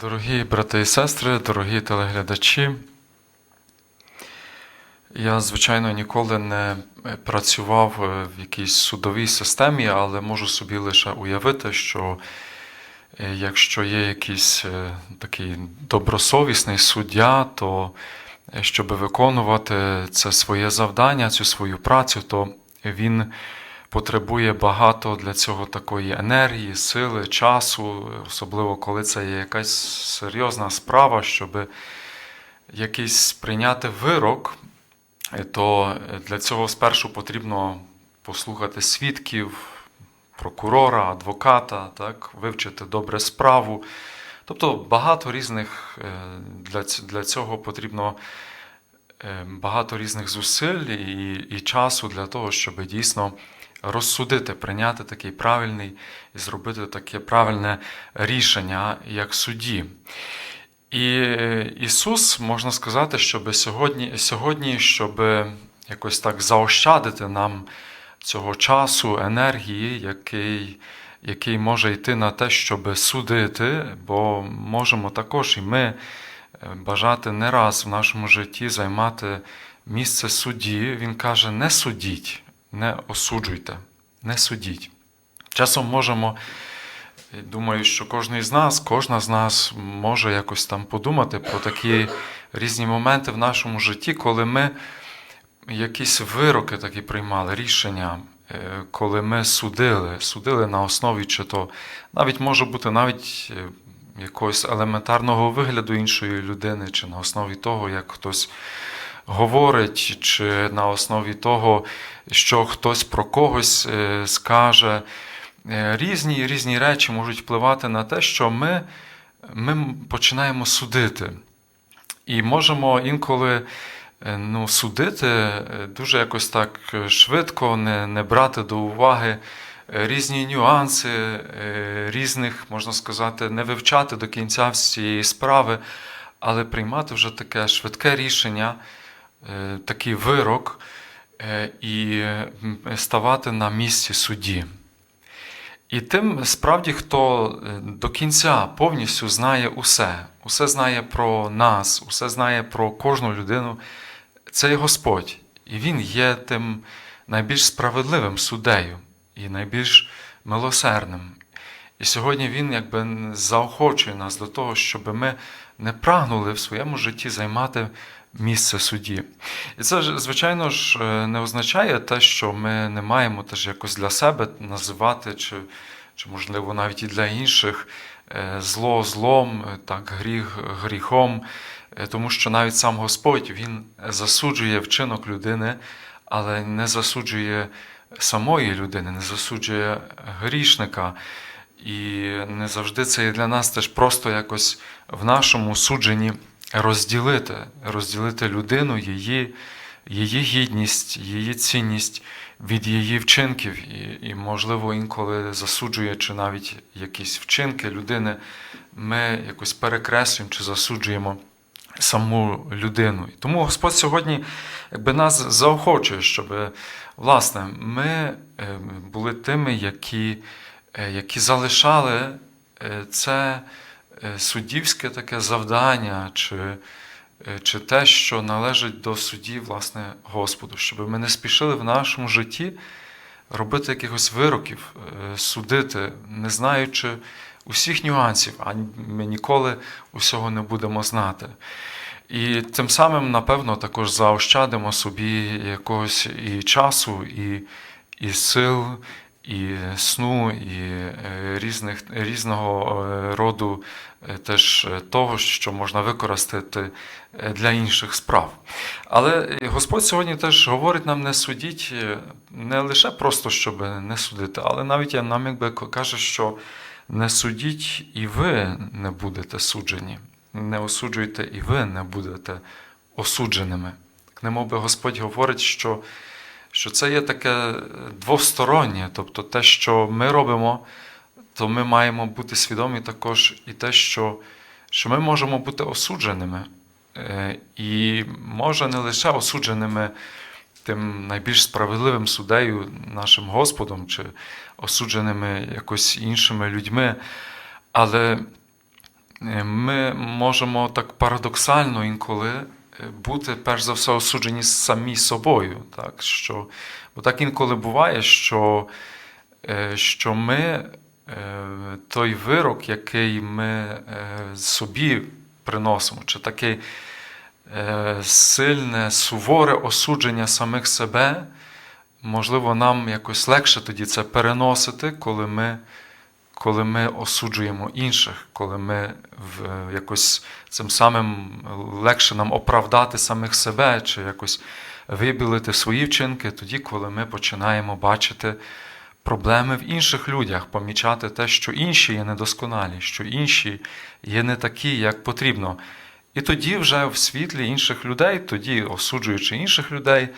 Дорогі брати і сестри, дорогі телеглядачі, я, звичайно, ніколи не працював в якійсь судовій системі, але можу собі лише уявити, що е, якщо є якийсь е, такий добросовісний суддя, то е, щоб виконувати це своє завдання, цю свою працю, то він потребує багато для цього такої енергії, сили, часу, особливо коли це є якась серйозна справа, щоб якийсь прийняти вирок, е, то для цього спершу потрібно послухати свідків, прокурора, адвоката, так, вивчити добре справу. Тобто багато різних е, для цього потрібно е, багато різних зусиль і, і часу для того, щоб дійсно розсудити, прийняти такий правильний і зробити таке правильне рішення як судді. І е, Ісус, можна сказати, щоб сьогодні, сьогодні, щоб якось так заощадити нам цього часу, енергії, який, який може йти на те, щоб судити, бо можемо також і ми е, бажати не раз в нашому житті займати місце судді. Він каже: не судіть, не осуджуйте, не судіть. Часом можемо, думаю, що кожен із нас, кожна з нас може якось там подумати про такі різні моменти в нашому житті, коли ми якісь вироки такі приймали, рішення, е, коли ми судили, судили на основі чи то навіть може бути навіть е, якогось елементарного вигляду іншої людини, чи на основі того, як хтось говорить, чи на основі того, що хтось про когось е, скаже. Е, Різні різні речі можуть впливати на те, що ми, ми починаємо судити. І можемо інколи е, ну, судити дуже якось так швидко, не, не брати до уваги різні нюанси, різних, можна сказати, не вивчати до кінця всієї справи, але приймати вже таке швидке рішення, такий вирок е, і е, ставати на місці судді. І тим справді, хто е, до кінця повністю знає усе, усе знає про нас, усе знає про кожну людину, це є Господь. І Він є тим найбільш справедливим суддею і найбільш милосердним. І сьогодні Він якби заохочує нас до того, щоб ми не прагнули в своєму житті займати місце судді. І це, звичайно ж, е, не означає те, що ми не маємо теж якось для себе називати, чи, чи можливо, навіть і для інших е, зло злом, е, так, гріх гріхом, тому що навіть сам Господь Він засуджує вчинок людини, але не засуджує самої людини, не засуджує грішника. І не завжди це є для нас теж просто якось в нашому судженні розділити, розділити людину, її, її гідність, її цінність від її вчинків. І, і, можливо, інколи засуджуючи навіть якісь вчинки людини, ми якось перекреслюємо чи засуджуємо саму людину. І тому Господь сьогодні якби нас заохочує, щоб власне ми е, були тими, які, які залишали е, це е, суддівське таке завдання, чи, е, чи те, що належить до судді, власне, Господу, щоб ми не спішили в нашому житті робити якихось вироків, е, судити, не знаючи усіх нюансів, а ми ніколи усього не будемо знати. І тим самим, напевно, також заощадимо собі якогось і часу, і, і сил, і сну, і е, різних, різного е, роду е, теж того, що можна використати для інших справ. Але Господь сьогодні теж говорить нам не судіть не лише просто, щоб не судити, але навіть нам якби каже, що не судіть і ви не будете суджені. Не осуджуйте і ви не будете осудженими. Немов би Господь говорить, що, що це є таке двостороннє, тобто те, що ми робимо, то ми маємо бути свідомі також і те, що, що ми можемо бути осудженими. Е, І може не лише осудженими тим найбільш справедливим суддею, нашим Господом, чи осудженими якось іншими людьми, але е, ми можемо так парадоксально інколи е, бути, перш за все, осуджені самі собою. Так? Що, бо так інколи буває, що, е, що ми е, той вирок, який ми е, собі приносимо, чи таке сильне, суворе осудження самих себе, можливо, нам якось легше тоді це переносити, коли ми коли ми осуджуємо інших, коли ми в, якось цим самим легше нам оправдати самих себе, чи якось вибілити свої вчинки, тоді, коли ми починаємо бачити проблеми в інших людях, помічати те, що інші є недосконалі, що інші є не такі, як потрібно. І тоді вже в світлі інших людей, тоді осуджуючи інших людей,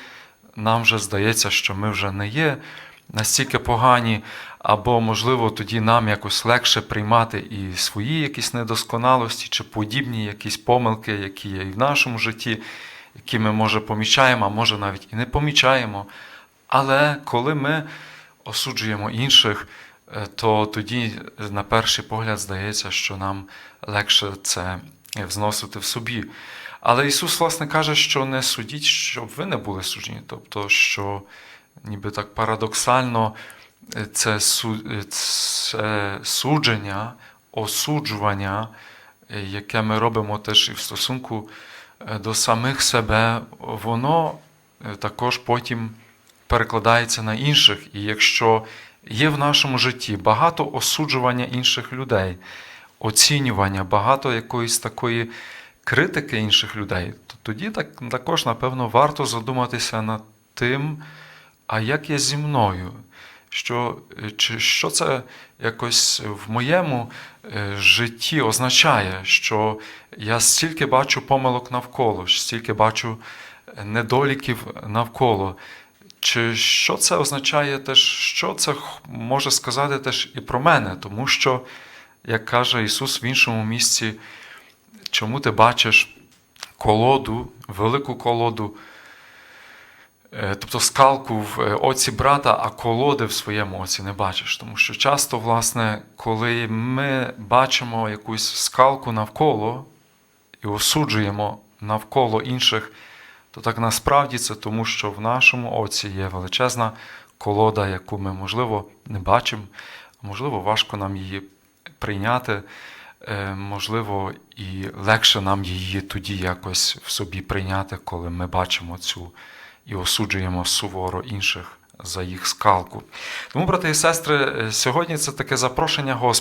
нам вже здається, що ми вже не є настільки погані, або, можливо, тоді нам якось легше приймати і свої якісь недосконалості, чи подібні якісь помилки, які є і в нашому житті, які ми, може, помічаємо, а може навіть і не помічаємо. Але коли ми осуджуємо інших, е, то тоді, на перший погляд, здається, що нам легше це взносити в собі. Але Ісус, власне, каже, що не судіть, щоб ви не були суджені. Тобто, що ніби так парадоксально е, е, це судження, осуджування, е, яке ми робимо теж і в стосунку до самих себе, воно також потім перекладається на інших. І якщо є в нашому житті багато осуджування інших людей, оцінювання, багато якоїсь такої критики інших людей, то тоді так, також, напевно, варто задуматися над тим, а як є зі мною? Що, е, чи, що це якось в моєму е, житті означає, що я стільки бачу помилок навколо, стільки бачу е, недоліків навколо. Чи що це означає теж, що це може сказати теж і про мене? Тому що, як каже Ісус в іншому місці, чому ти бачиш колоду, велику колоду, тобто скалку в е, оці брата, а колоди в своєму оці не бачиш. Тому що часто, власне, коли ми бачимо якусь скалку навколо і осуджуємо навколо інших, то так насправді це тому, що в нашому оці є величезна колода, яку ми, можливо, не бачимо, можливо, важко нам її прийняти, е, можливо, і легше нам її тоді якось в собі прийняти, коли ми бачимо цю і осуджуємо суворо інших за їх скалку. Тому, брати і сестри, сьогодні це таке запрошення Господа.